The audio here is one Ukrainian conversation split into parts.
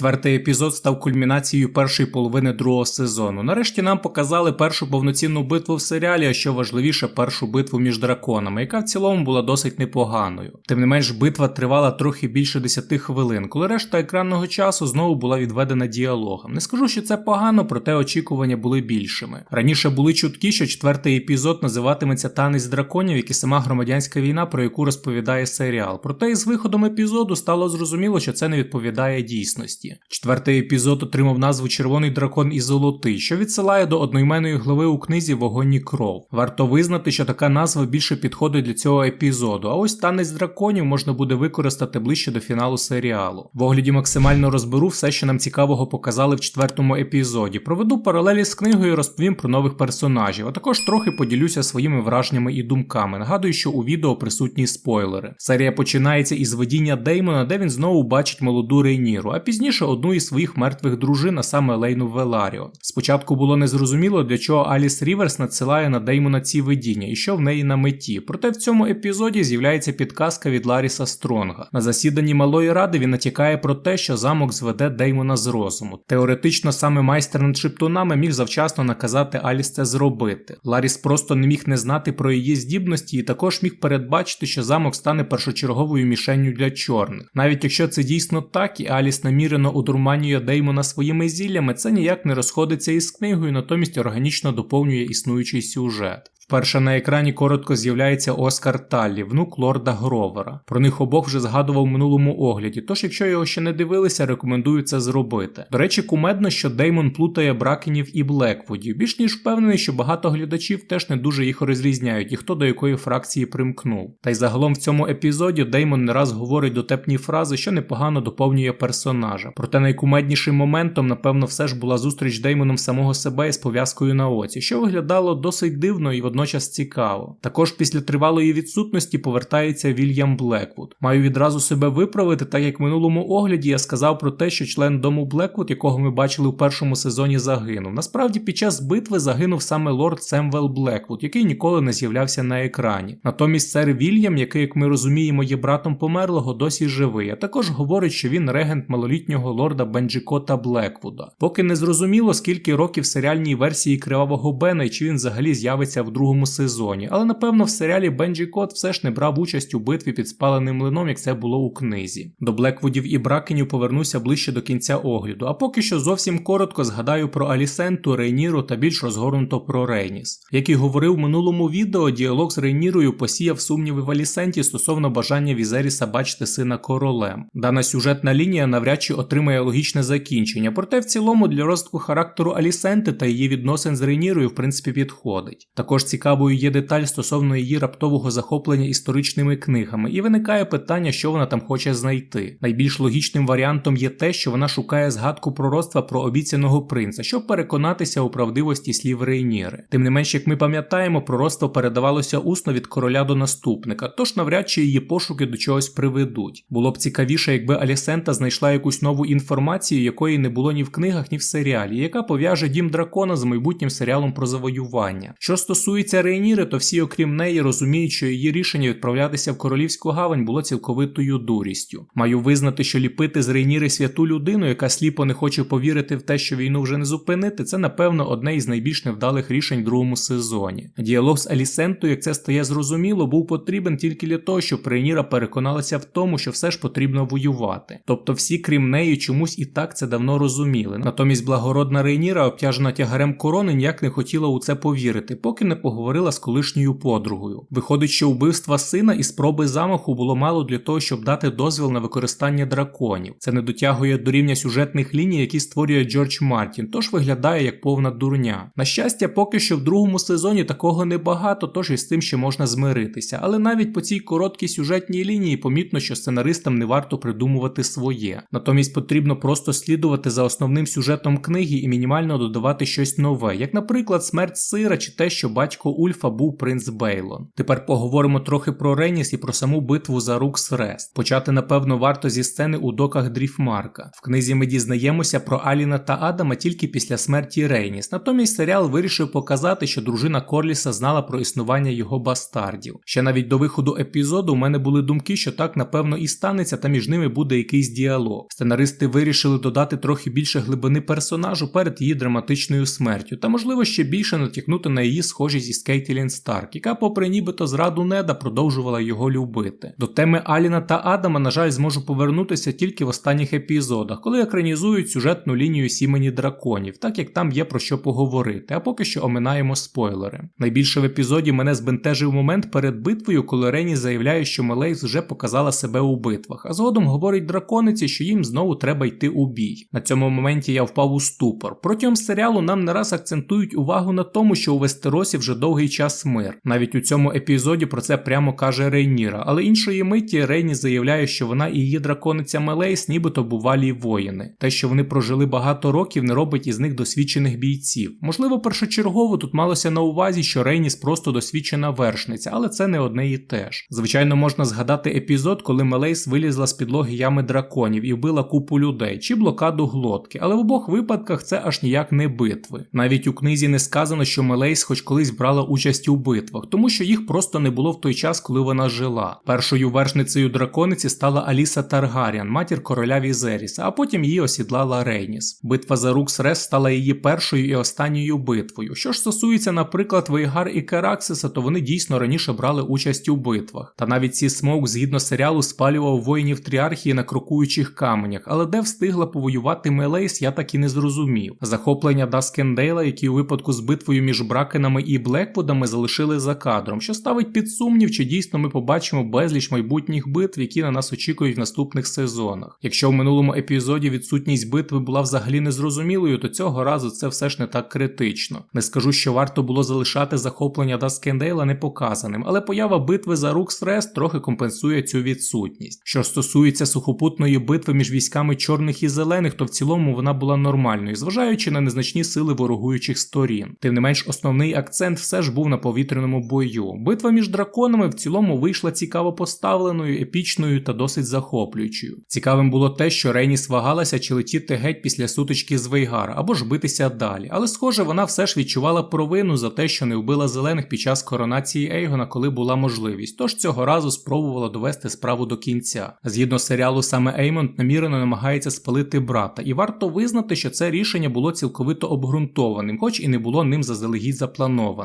Четвертий епізод став кульмінацією першої половини другого сезону. Нарешті нам показали першу повноцінну битву в серіалі, а що важливіше, першу битву між драконами, яка в цілому була досить непоганою. Тим не менш, битва тривала трохи більше 10 хвилин, коли решта екранного часу знову була відведена діалогом. Не скажу, що це погано, проте очікування були більшими. Раніше були чутки, що четвертий епізод називатиметься Танець драконів, як і сама громадянська війна, про яку розповідає серіал. Проте із виходом епізоду стало зрозуміло, що це не відповідає дійсності. Четвертий епізод отримав назву Червоний дракон і золотий, що відсилає до одноіменної глави у книзі Вогонь кров. Варто визнати, що така назва більше підходить для цього епізоду, а ось танець драконів можна буде використати ближче до фіналу серіалу. В огляді максимально розберу все, що нам цікавого показали в четвертому епізоді. Проведу паралелі з книгою і розповім про нових персонажів, а також трохи поділюся своїми враженнями і думками. Нагадую, що у відео присутні спойлери. Серія починається із видіння Деймона, де він знову бачить молоду Рейніру, а пізніше пізніше одну із своїх мертвих дружин, а саме Лейну Веларіо. Спочатку було незрозуміло, для чого Аліс Ріверс надсилає на Деймона ці видіння і що в неї на меті. Проте в цьому епізоді з'являється підказка від Ларіса Стронга. На засіданні малої ради він натякає про те, що замок зведе Деймона з розуму. Теоретично саме майстер над шептунами міг завчасно наказати Аліс це зробити. Ларіс просто не міг не знати про її здібності і також міг передбачити, що замок стане першочерговою мішенню для чорних. Навіть якщо це дійсно так, і Аліс намірено одурманює Деймона своїми зіллями, це ніяк не розходиться із книгою, натомість органічно доповнює існуючий сюжет. Вперше на екрані коротко з'являється Оскар Таллі, внук лорда Гровера. Про них обох вже згадував в минулому огляді, тож якщо його ще не дивилися, рекомендую це зробити. До речі, кумедно, що Деймон плутає Бракенів і Блеквудів. Більш ніж впевнений, що багато глядачів теж не дуже їх розрізняють і хто до якої фракції примкнув. Та й загалом в цьому епізоді Деймон не раз говорить дотепні фрази, що непогано доповнює персонажа. Проте найкумеднішим моментом, напевно, все ж була зустріч Деймоном самого себе із пов'язкою на оці, що виглядало досить дивно і водночас водночас цікаво. Також після тривалої відсутності повертається Вільям Блеквуд. Маю відразу себе виправити, так як в минулому огляді я сказав про те, що член дому Блеквуд, якого ми бачили в першому сезоні, загинув. Насправді, під час битви загинув саме лорд Семвел Блеквуд, який ніколи не з'являвся на екрані. Натомість сер Вільям, який, як ми розуміємо, є братом померлого, досі живий, а також говорить, що він регент малолітнього лорда Бенджикота Блеквуда. Поки не зрозуміло, скільки років серіальній версії Кривавого Бена і чи він взагалі з'явиться в другому другому сезоні, але напевно в серіалі Бенджі Кот все ж не брав участь у битві під спаленим млином, як це було у книзі. До Блеквудів і Бракенів повернуся ближче до кінця огляду, а поки що зовсім коротко згадаю про Алісенту, Рейніру та більш розгорнуто про Рейніс. Як і говорив в минулому відео, діалог з Рейнірою посіяв сумніви в Алісенті стосовно бажання Візеріса бачити сина королем. Дана сюжетна лінія навряд чи отримає логічне закінчення, проте в цілому для розвитку характеру Алісенти та її відносин з Рейнірою в принципі підходить. Також цікавою є деталь стосовно її раптового захоплення історичними книгами, і виникає питання, що вона там хоче знайти. Найбільш логічним варіантом є те, що вона шукає згадку пророцтва про обіцяного принца, щоб переконатися у правдивості слів Рейніри. Тим не менш, як ми пам'ятаємо, пророцтво передавалося усно від короля до наступника, тож навряд чи її пошуки до чогось приведуть. Було б цікавіше, якби Алісента знайшла якусь нову інформацію, якої не було ні в книгах, ні в серіалі, яка пов'яже дім дракона з майбутнім серіалом про завоювання. Що стосується стосується Рейніри, то всі, окрім неї, розуміють, що її рішення відправлятися в королівську гавань було цілковитою дурістю. Маю визнати, що ліпити з Рейніри святу людину, яка сліпо не хоче повірити в те, що війну вже не зупинити, це напевно одне із найбільш невдалих рішень в другому сезоні. Діалог з Алісентою, як це стає зрозуміло, був потрібен тільки для того, щоб Рейніра переконалася в тому, що все ж потрібно воювати. Тобто всі, крім неї, чомусь і так це давно розуміли. Натомість благородна Рейніра, обтяжена тягарем корони, ніяк не хотіла у це повірити, поки не поговорила з колишньою подругою. Виходить, що вбивства сина і спроби замаху було мало для того, щоб дати дозвіл на використання драконів. Це не дотягує до рівня сюжетних ліній, які створює Джордж Мартін, тож виглядає як повна дурня. На щастя, поки що в другому сезоні такого небагато, тож із тим ще можна змиритися. Але навіть по цій короткій сюжетній лінії помітно, що сценаристам не варто придумувати своє. Натомість потрібно просто слідувати за основним сюжетом книги і мінімально додавати щось нове, як, наприклад, смерть сира чи те, що батько батько Ульфа був принц Бейлон. Тепер поговоримо трохи про Реніс і про саму битву за Рукс Рест. Почати, напевно, варто зі сцени у доках Дріфмарка. В книзі ми дізнаємося про Аліна та Адама тільки після смерті Рейніс. Натомість серіал вирішив показати, що дружина Корліса знала про існування його бастардів. Ще навіть до виходу епізоду у мене були думки, що так напевно і станеться, та між ними буде якийсь діалог. Сценаристи вирішили додати трохи більше глибини персонажу перед її драматичною смертю, та можливо ще більше натякнути на її схожість із Кейтілін Старк, яка, попри нібито зраду неда, продовжувала його любити. До теми Аліна та Адама, на жаль, зможу повернутися тільки в останніх епізодах, коли екранізують сюжетну лінію сімені драконів, так як там є про що поговорити. А поки що оминаємо спойлери. Найбільше в епізоді мене збентежив момент перед битвою, коли Рені заявляє, що Мелейс вже показала себе у битвах, а згодом говорить дракониці, що їм знову треба йти у бій. На цьому моменті я впав у ступор. Протягом серіалу нам не раз акцентують увагу на тому, що у Вестеросі вже довгий час мир. Навіть у цьому епізоді про це прямо каже Рейніра, але іншої миті Рейні заявляє, що вона і її дракониця Мелейс нібито бувалі воїни. Те, що вони прожили багато років, не робить із них досвідчених бійців. Можливо, першочергово тут малося на увазі, що Рейніс просто досвідчена вершниця, але це не одне і те ж. Звичайно, можна згадати епізод, коли Мелейс вилізла з підлоги ями драконів і вбила купу людей, чи блокаду глотки, але в обох випадках це аж ніяк не битви. Навіть у книзі не сказано, що Мелейс хоч колись брала участь у битвах, тому що їх просто не було в той час, коли вона жила. Першою вершницею дракониці стала Аліса Таргаріан, матір короля Візеріса, а потім її осідлала Рейніс. Битва за Рукс Рес стала її першою і останньою битвою. Що ж стосується, наприклад, Вейгар і Кераксиса, то вони дійсно раніше брали участь у битвах. Та навіть ці смоук, згідно серіалу, спалював воїнів тріархії на крокуючих каменях, але де встигла повоювати Мелейс, я так і не зрозумів. Захоплення Даскендейла, які у випадку з битвою між Бракенами і Блеквудами залишили за кадром, що ставить під сумнів, чи дійсно ми побачимо безліч майбутніх битв, які на нас очікують в наступних сезонах. Якщо в минулому епізоді відсутність битви була взагалі незрозумілою, то цього разу це все ж не так критично. Не скажу, що варто було залишати захоплення Даскендейла непоказаним, але поява битви за Руксрес трохи компенсує цю відсутність. Що стосується сухопутної битви між військами чорних і зелених, то в цілому вона була нормальною, зважаючи на незначні сили ворогуючих сторін. Тим не менш, основний акцент все ж був на повітряному бою. Битва між драконами в цілому вийшла цікаво поставленою, епічною та досить захоплюючою. Цікавим було те, що Рейніс вагалася чи летіти геть після сутички з Вейгара або ж битися далі, але схоже, вона все ж відчувала провину за те, що не вбила зелених під час коронації Ейгона, коли була можливість. Тож цього разу спробувала довести справу до кінця. Згідно серіалу, саме Еймонд намірено намагається спалити брата, і варто визнати, що це рішення було цілковито обґрунтованим, хоч і не було ним заздалегідь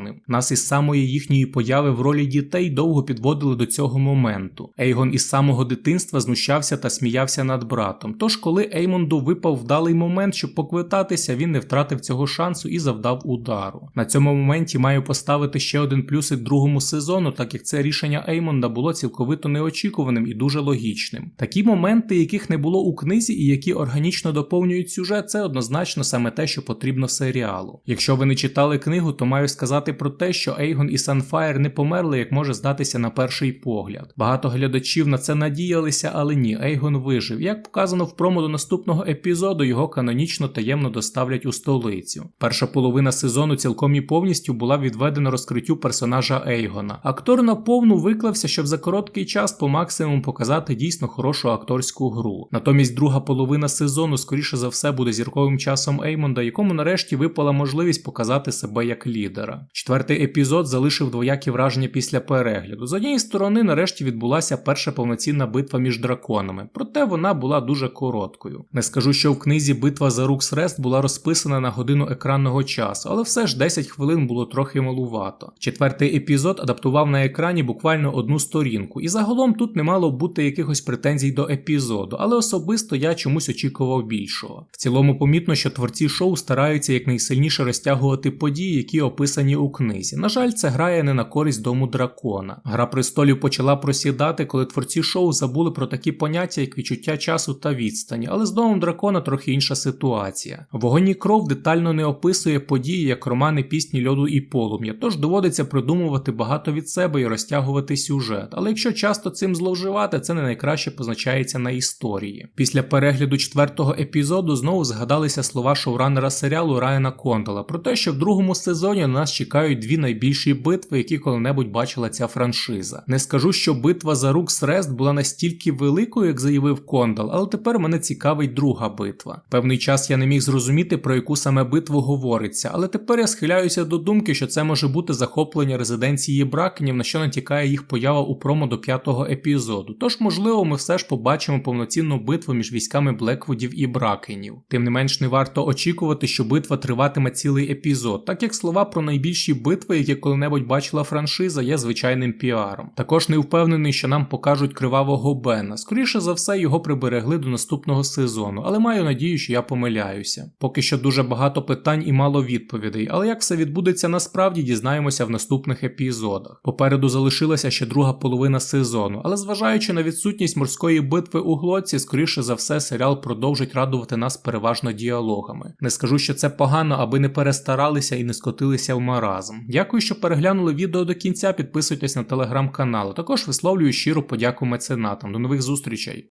запланованим. Нас із самої їхньої появи в ролі дітей довго підводили до цього моменту. Ейгон із самого дитинства знущався та сміявся над братом. Тож, коли Еймонду випав вдалий момент, щоб поквитатися, він не втратив цього шансу і завдав удару. На цьому моменті маю поставити ще один плюсик другому сезону, так як це рішення Еймонда було цілковито неочікуваним і дуже логічним. Такі моменти, яких не було у книзі і які органічно доповнюють сюжет, це однозначно саме те, що потрібно серіалу. Якщо ви не читали книгу, то маю сказати про те, що Ейгон і Санфаєр не померли, як може здатися на перший погляд. Багато глядачів на це надіялися, але ні, Ейгон вижив. Як показано в промо до наступного епізоду, його канонічно таємно доставлять у столицю. Перша половина сезону цілком і повністю була відведена розкриттю персонажа Ейгона. Актор наповну виклався, щоб за короткий час по максимуму показати дійсно хорошу акторську гру. Натомість друга половина сезону, скоріше за все, буде зірковим часом Еймонда, якому нарешті випала можливість показати себе як лідера. Четвертий епізод залишив двоякі враження після перегляду. З однієї сторони, нарешті відбулася перша повноцінна битва між драконами, проте вона була дуже короткою. Не скажу, що в книзі битва за Рукс Рест була розписана на годину екранного часу, але все ж 10 хвилин було трохи малувато. Четвертий епізод адаптував на екрані буквально одну сторінку, і загалом тут не мало бути якихось претензій до епізоду, але особисто я чомусь очікував більшого. В цілому помітно, що творці шоу стараються якнайсильніше розтягувати події, які описані у книзі. На жаль, це грає не на користь дому дракона. Гра престолів почала просідати, коли творці шоу забули про такі поняття, як відчуття часу та відстані, але з домом дракона трохи інша ситуація. Вогонь і кров детально не описує події, як романи пісні льоду і полум'я, тож доводиться придумувати багато від себе і розтягувати сюжет. Але якщо часто цим зловживати, це не найкраще позначається на історії. Після перегляду четвертого епізоду знову згадалися слова шоураннера серіалу Райана Кондала про те, що в другому сезоні на нас чекають представляють дві найбільші битви, які коли-небудь бачила ця франшиза. Не скажу, що битва за рук Срест була настільки великою, як заявив Кондал, але тепер мене цікавить друга битва. Певний час я не міг зрозуміти, про яку саме битву говориться, але тепер я схиляюся до думки, що це може бути захоплення резиденції Бракенів, на що натякає їх поява у промо до п'ятого епізоду. Тож, можливо, ми все ж побачимо повноцінну битву між військами Блеквудів і Бракенів. Тим не менш, не варто очікувати, що битва триватиме цілий епізод, так як слова про найбільші битви, які коли-небудь бачила франшиза, є звичайним піаром. Також не впевнений, що нам покажуть кривавого Бена. Скоріше за все, його приберегли до наступного сезону, але маю надію, що я помиляюся. Поки що дуже багато питань і мало відповідей, але як все відбудеться насправді, дізнаємося в наступних епізодах. Попереду залишилася ще друга половина сезону, але зважаючи на відсутність морської битви у глоці, скоріше за все, серіал продовжить радувати нас переважно діалогами. Не скажу, що це погано, аби не перестаралися і не скотилися в маразм. Дякую, що переглянули відео до кінця. Підписуйтесь на телеграм-канал. Також висловлюю щиру подяку меценатам. До нових зустрічей.